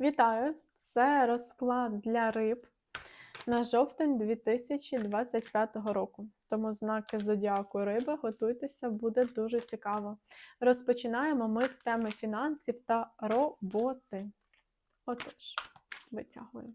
Вітаю! Це розклад для риб на жовтень 2025 року. Тому знаки зодіаку риби готуйтеся, буде дуже цікаво. Розпочинаємо ми з теми фінансів та роботи. Отож, витягуємо.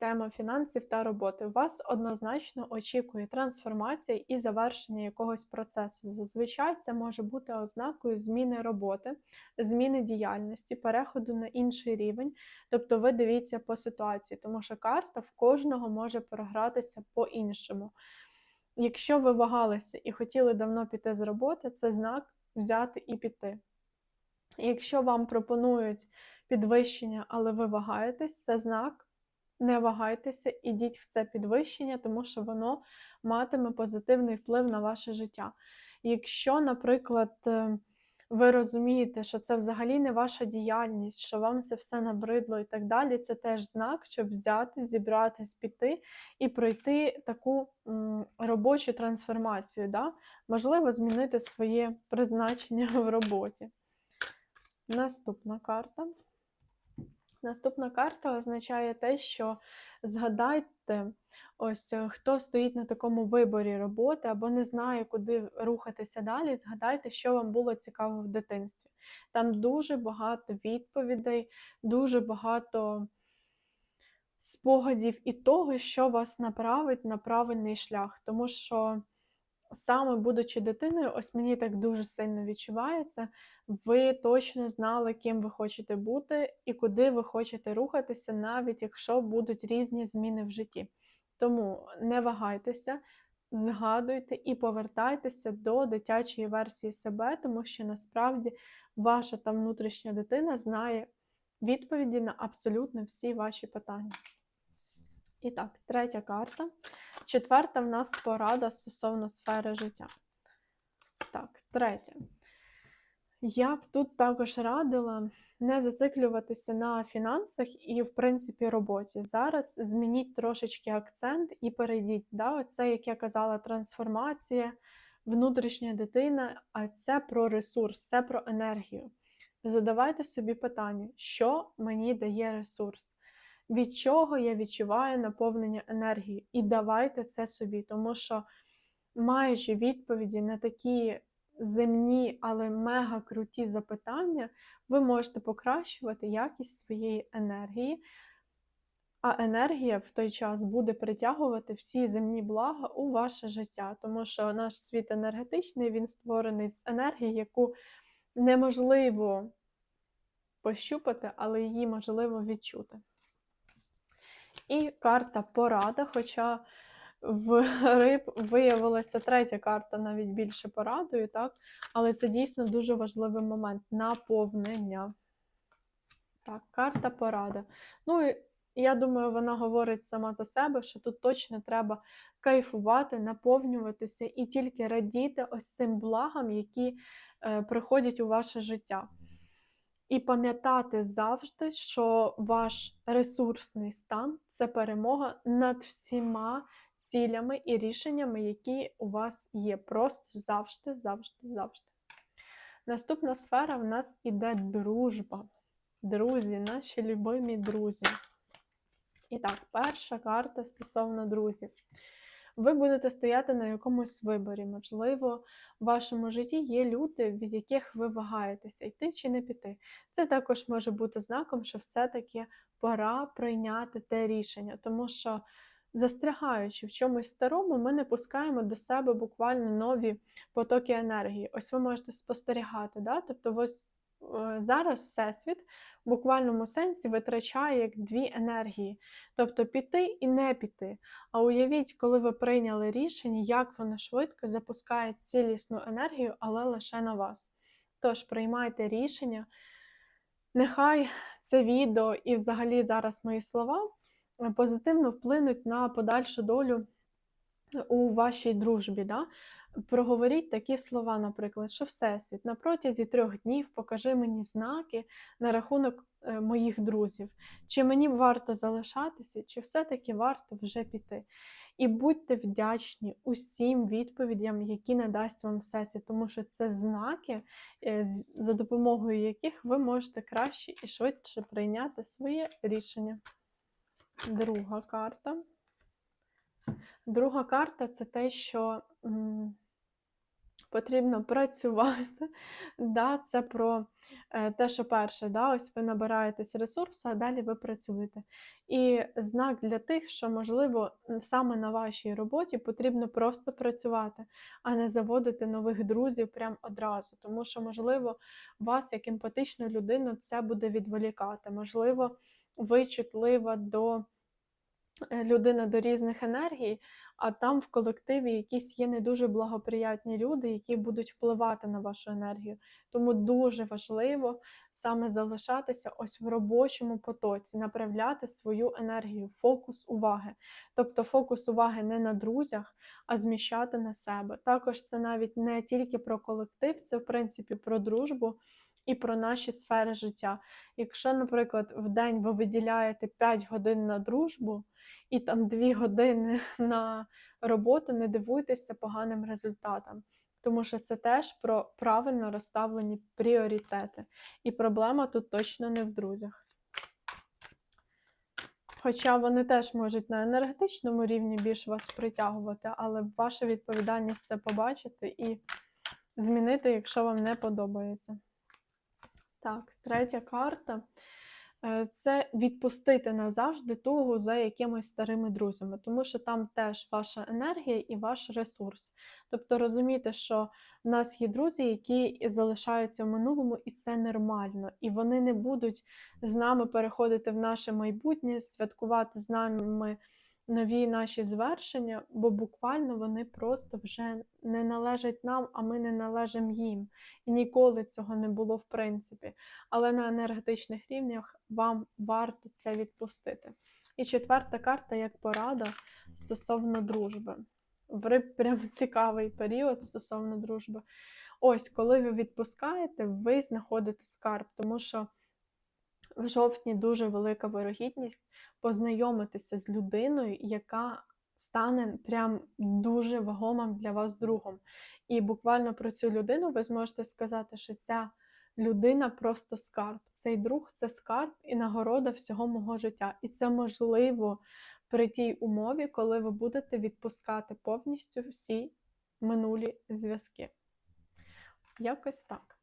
Тема фінансів та роботи. Вас однозначно очікує трансформація і завершення якогось процесу. Зазвичай це може бути ознакою зміни роботи, зміни діяльності, переходу на інший рівень. Тобто ви дивіться по ситуації, тому що карта в кожного може програтися по-іншому. Якщо ви вагалися і хотіли давно піти з роботи, це знак взяти і піти. Якщо вам пропонують підвищення, але ви вагаєтесь, це знак не вагайтеся, ідіть в це підвищення, тому що воно матиме позитивний вплив на ваше життя. Якщо, наприклад, е, ви розумієте, що це взагалі не ваша діяльність, що вам це все набридло і так далі, це теж знак, щоб взяти, зібратись, піти і пройти таку робочу трансформацію. Да? Можливо, змінити своє призначення в роботі. Наступна карта. Наступна карта означає те, що згадайте, ось е, хто стоїть на такому виборі роботи або не знає, куди рухатися далі. Згадайте, що вам було цікаво в дитинстві. Там дуже багато відповідей, дуже багато спогадів і того, що вас направить на правильний шлях. Тому що саме будучи дитиною, ось мені так дуже сильно відчувається, ви точно знали, ким ви хочете бути і куди ви хочете рухатися, навіть якщо будуть різні зміни в житті. Тому не вагайтеся, згадуйте і повертайтеся до дитячої версії себе, тому що насправді ваша та внутрішня дитина знає відповіді на абсолютно всі ваші питання. І так, третя карта. Четверта в нас порада стосовно сфери життя. Так, третя. Я б тут також радила не зациклюватися на фінансах і, в принципі, роботі. Зараз змініть трошечки акцент і перейдіть. Да? Оце, як я казала, трансформація, внутрішня дитина, а це про ресурс, це про енергію. Задавайте собі питання, що мені дає ресурс, від чого я відчуваю наповнення енергії. І давайте це собі, тому що, маючи відповіді на такі земні, але мега круті запитання, ви можете покращувати якість своєї енергії, а енергія в той час буде притягувати всі земні блага у ваше життя, тому що наш світ енергетичний, він створений з енергії, яку неможливо пощупати, але її можливо відчути. І карта порада, хоча в риб виявилася третя карта, навіть більше порадою, так? але це дійсно дуже важливий момент наповнення. Так, карта порада. Ну, я думаю, вона говорить сама за себе, що тут точно треба кайфувати, наповнюватися і тільки радіти ось цим благам, які е, приходять у ваше життя. І пам'ятати завжди, що ваш ресурсний стан це перемога над всіма цілями і рішеннями, які у вас є. Просто завжди, завжди, завжди. Наступна сфера в нас іде дружба. Друзі, наші любимі друзі. І так, перша карта стосовно друзів. Ви будете стояти на якомусь виборі. Можливо, в вашому житті є люди, від яких ви вагаєтеся, йти чи не піти. Це також може бути знаком, що все-таки пора прийняти те рішення, тому що застрягаючи в чомусь старому, ми не пускаємо до себе буквально нові потоки енергії. Ось ви можете спостерігати. Да? Тобто, ось зараз Всесвіт в буквальному сенсі витрачає як дві енергії, тобто піти і не піти. А уявіть, коли ви прийняли рішення, як воно швидко запускає цілісну енергію, але лише на вас. Тож приймайте рішення. Нехай це відео і взагалі зараз мої слова позитивно вплинуть на подальшу долю у вашій дружбі. Да? Проговоріть такі слова, наприклад, що Всесвіт на протязі трьох днів покажи мені знаки на рахунок е, моїх друзів. Чи мені варто залишатися, чи все-таки варто вже піти. І будьте вдячні усім відповідям, які надасть вам Всесвіт, тому що це знаки, е, за допомогою яких ви можете краще і швидше прийняти своє рішення. Друга карта. Друга карта це те, що потрібно працювати. Да, це про е, те, що перше, да, ось ви набираєтесь ресурсу, а далі ви працюєте. І знак для тих, що, можливо, саме на вашій роботі потрібно просто працювати, а не заводити нових друзів прямо одразу. Тому що, можливо, вас, як емпатичну людину, це буде відволікати. Можливо, ви чутлива до людина до різних енергій, а там в колективі якісь є не дуже благоприятні люди, які будуть впливати на вашу енергію. Тому дуже важливо саме залишатися ось в робочому потоці, направляти свою енергію, фокус уваги. Тобто фокус уваги не на друзях, а зміщати на себе. Також це навіть не тільки про колектив, це в принципі про дружбу. І про наші сфери життя. Якщо, наприклад, в день ви виділяєте 5 годин на дружбу, і там 2 години на роботу, не дивуйтеся поганим результатам. Тому що це теж про правильно розставлені пріоритети. І проблема тут точно не в друзях. Хоча вони теж можуть на енергетичному рівні більш вас притягувати, але ваша відповідальність це побачити і змінити, якщо вам не подобається. Так, третя карта це відпустити назавжди тугу за якимись старими друзями, тому що там теж ваша енергія і ваш ресурс. Тобто розуміти, що в нас є друзі, які залишаються в минулому, і це нормально, і вони не будуть з нами переходити в наше майбутнє, святкувати з нами нові наші звершення, бо буквально вони просто вже не належать нам, а ми не належимо їм. І ніколи цього не було в принципі. Але на енергетичних рівнях вам варто це відпустити. І четверта карта як порада стосовно дружби. В риб прям цікавий період стосовно дружби. Ось, коли ви відпускаєте, ви знаходите скарб, тому що в жовтні дуже велика вирогідність познайомитися з людиною, яка стане прям дуже вагомим для вас другом. І буквально про цю людину ви зможете сказати, що ця людина просто скарб. Цей друг це скарб і нагорода всього мого життя. І це можливо при тій умові, коли ви будете відпускати повністю всі минулі зв'язки. Якось так.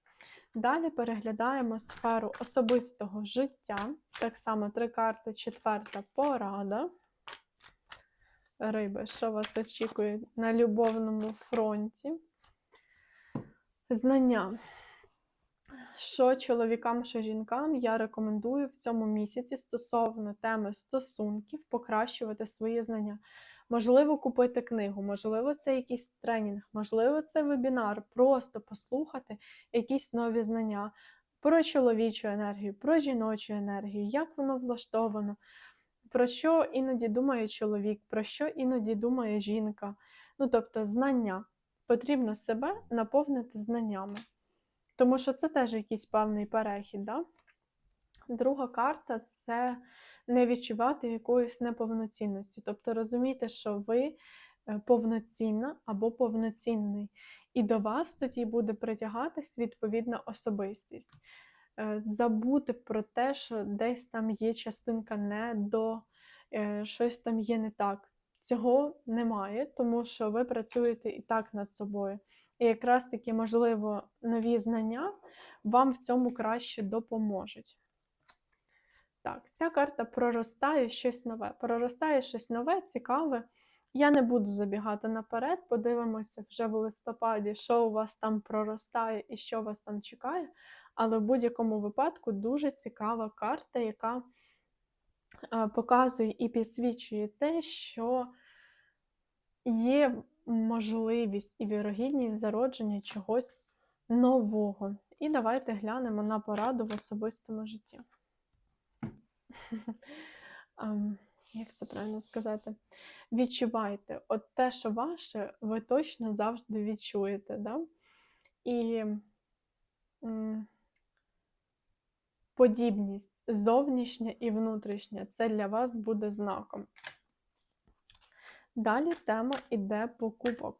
Далі переглядаємо сферу особистого життя. Так само три карти, четверта порада. Риби, що вас очікує на любовному фронті? Знання. Що чоловікам, що жінкам я рекомендую в цьому місяці стосовно теми стосунків покращувати свої знання. Можливо, купити книгу, можливо, це якийсь тренінг, можливо, це вебінар, просто послухати якісь нові знання про чоловічу енергію, про жіночу енергію, як воно влаштовано, про що іноді думає чоловік, про що іноді думає жінка. Ну, тобто, знання. Потрібно себе наповнити знаннями. Тому що це теж якийсь певний перехід. Да? Друга карта це не відчувати якоїсь неповноцінності. Тобто розуміти, що ви е, повноцінна або повноцінний. І до вас тоді буде притягатись відповідна особистість. Е, Забути про те, що десь там є частинка не до, е, щось там є не так. Цього немає, тому що ви працюєте і так над собою. І якраз таки, можливо, нові знання вам в цьому краще допоможуть. Так, ця карта проростає щось нове. Проростає щось нове, цікаве. Я не буду забігати наперед, подивимося вже в листопаді, що у вас там проростає і що вас там чекає. Але в будь-якому випадку дуже цікава карта, яка е, показує і підсвічує те, що є можливість і вірогідність зародження чогось нового. І давайте глянемо на пораду в особистому житті. Як це правильно сказати? Відчувайте, от те, що ваше, ви точно завжди відчуєте. Да? І подібність зовнішня і внутрішня це для вас буде знаком. Далі тема іде покупок.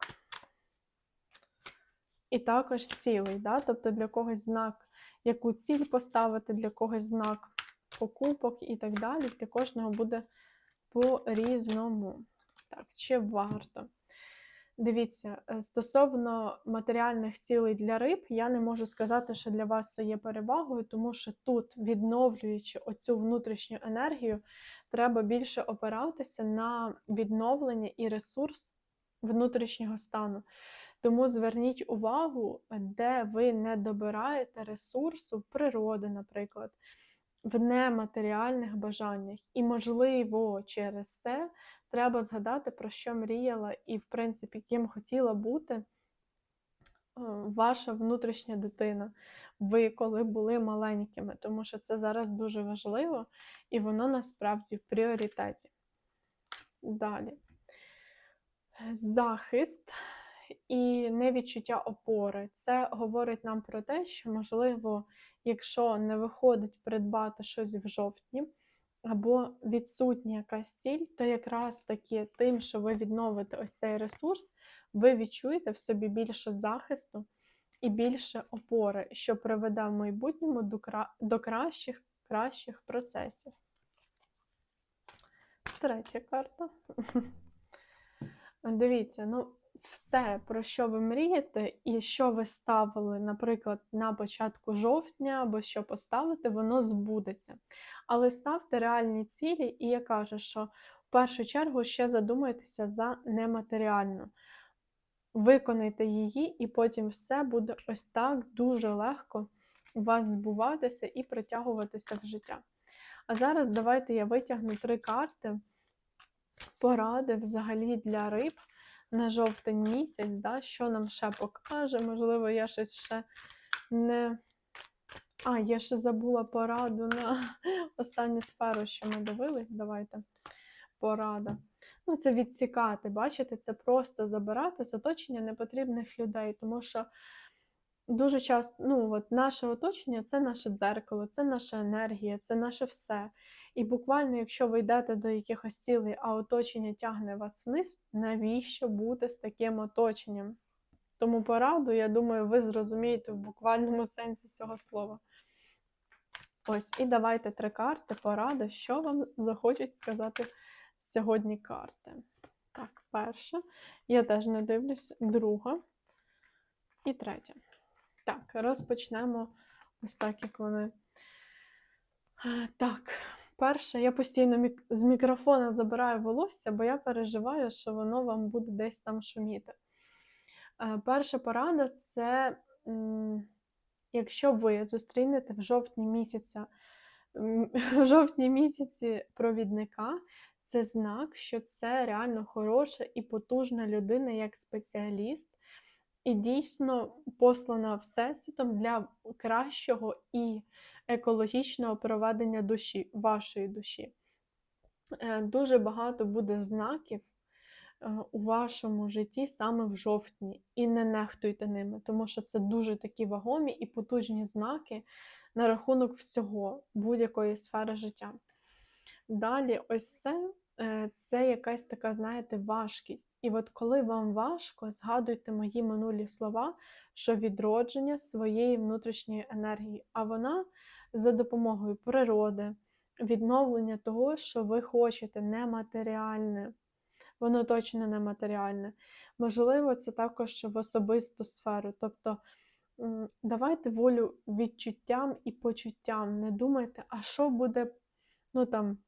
І також цілий, да? тобто для когось знак, яку ціль поставити, для когось знак покупок і так далі. Для кожного буде по-різному. Так, чи варто? Дивіться, е, стосовно матеріальних цілей для риб, я не можу сказати, що для вас це є перевагою, тому що тут, відновлюючи оцю внутрішню енергію, треба більше опиратися на відновлення і ресурс внутрішнього стану. Тому зверніть увагу, де ви не добираєте ресурсу природи, наприклад, в нематеріальних бажаннях. І, можливо, через це треба згадати, про що мріяла, і, в принципі, ким хотіла бути е, ваша внутрішня дитина. Ви коли були маленькими, тому що це зараз дуже важливо, і воно насправді в пріоритеті. Далі. Захист і невідчуття опори. Це говорить нам про те, що, можливо, якщо не виходить придбати щось в жовтні, або відсутня якась ціль, то якраз таки тим, що ви відновите ось цей ресурс, ви відчуєте в собі більше захисту і більше опори, що приведе в майбутньому до, кра... до кращих, кращих процесів. Третя карта. Дивіться, ну, все, про що ви мрієте, і що ви ставили, наприклад, на початку жовтня, або що поставите, воно збудеться. Але ставте реальні цілі, і я кажу, що в першу чергу ще задумайтеся за нематеріальну. Виконайте її, і потім все буде ось так дуже легко у вас збуватися і притягуватися в життя. А зараз давайте я витягну три карти поради взагалі для риб на жовтень місяць, да, що нам ще покаже. Можливо, я щось ще не. А, я ще забула пораду на останню сферу, що ми дивились. Давайте порада. Ну, це відсікати, бачите, це просто забирати з оточення непотрібних людей, тому що дуже часто ну, от наше оточення це наше дзеркало, це наша енергія, це наше все. І буквально, якщо ви йдете до якихось цілей, а оточення тягне вас вниз, навіщо бути з таким оточенням? Тому пораду, я думаю, ви зрозумієте в буквальному сенсі цього слова. Ось, і давайте три карти, поради, що вам захочуть сказати сьогодні карти. Так, перша. Я теж не дивлюсь, друга і третя. Так, розпочнемо ось так, як вони. Так, перше, я постійно з мікрофона забираю волосся, бо я переживаю, що воно вам буде десь там шуміти. Е, перша порада це, якщо ви зустрінете в жовтні місяця, в жовтні місяці провідника, це знак, що це реально хороша і потужна людина як спеціаліст, і дійсно послана Всесвітом для кращого і екологічного проведення душі, вашої душі. Е, дуже багато буде знаків е, у вашому житті саме в жовтні, і не нехтуйте ними, тому що це дуже такі вагомі і потужні знаки на рахунок всього, будь-якої сфери життя. Далі, ось це Е, це якась така, знаєте, важкість. І от коли вам важко, згадуйте мої минулі слова, що відродження своєї внутрішньої енергії, а вона за допомогою природи, відновлення того, що ви хочете, нематеріальне. Воно точно нематеріальне. Можливо, це також в особисту сферу. Тобто давайте волю відчуттям і почуттям. Не думайте, а що буде, ну там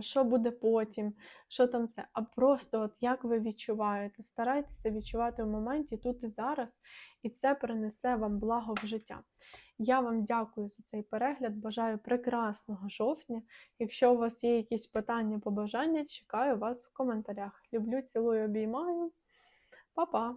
що буде потім, що там це, а просто от як ви відчуваєте. Старайтеся відчувати в моменті тут і зараз, і це принесе вам благо в життя. Я вам дякую за цей перегляд, бажаю прекрасного жовтня. Якщо у вас є якісь питання, побажання, чекаю вас в коментарях. Люблю, цілую, обіймаю. Па-па!